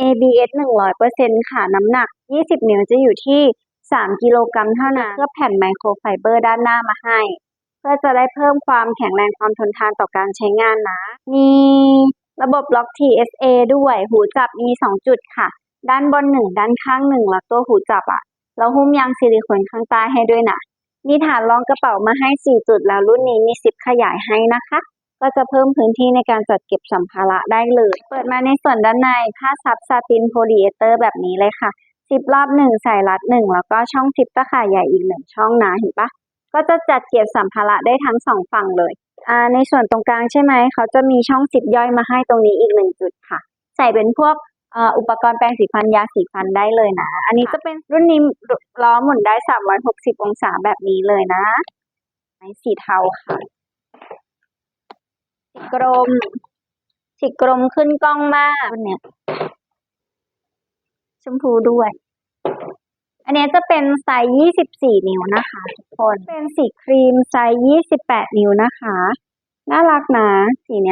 ABS 100%ค่ะ น้ำหนัก 20 นิ้วจะอยู่ที่ 3 กิโลกรัมเท่านั้นเพื่อแผ่นไมโครไฟเบอร์ด้านหน้ามาให้ เพื่อจะได้เพิ่มความแข็งแรงความทนทานต่อการใช้งานนะ มีระบบล็อก TSA ด้วยหูจับมี 2 จุดค่ะ ด้านบน1ด้านข้าง1แล้วตัวหูจับอะเราหุ้มยางซิลิโคนข้างใต้ให้ด้วยนะมีฐานรองกระเป๋ามาให้ 4 จุดแล้วรุ่นนี้มีซิปขยายให้นะคะ ก็จะเพิ่มพื้นที่ในการจัดเก็บสัมภาระได้เลย เปิดมาในส่วนด้านในผ้าซับซาตินโพลีเอสเตอร์แบบนี้เลยค่ะซิปรอบหนึ่งใส่รัดหนึ่งแล้วก็ช่องซิปตะข่ายใหญ่อีกหนึ่งช่องนะเห็นปะก็จะจัดเก็บสัมภาระได้ทั้งสองฝั่งเลยอ่าในส่วนตรงกลางใช่ไหมเขาจะมีช่องซิปย่อยมาให้ตรงนี้อีกหนึ่งจุดค่ะ ใส่เป็นพวกอุปกรณ์แปรงสีฟันยาสีฟันได้เลยนะ อันนี้จะเป็นรุ่นนี้ล้อหมุนได้ 360 องศาแบบนี้เลยนะ สีเทาค่ะ กรมสีกรมขึ้นกล้องมากเนี่ยชมพูด้วย อันนี้จะเป็นไซส์24 นิ้วนะคะทุกคน เป็นสีครีมไซส์28 นิ้วนะคะ น่ารักนะสีเนี้ย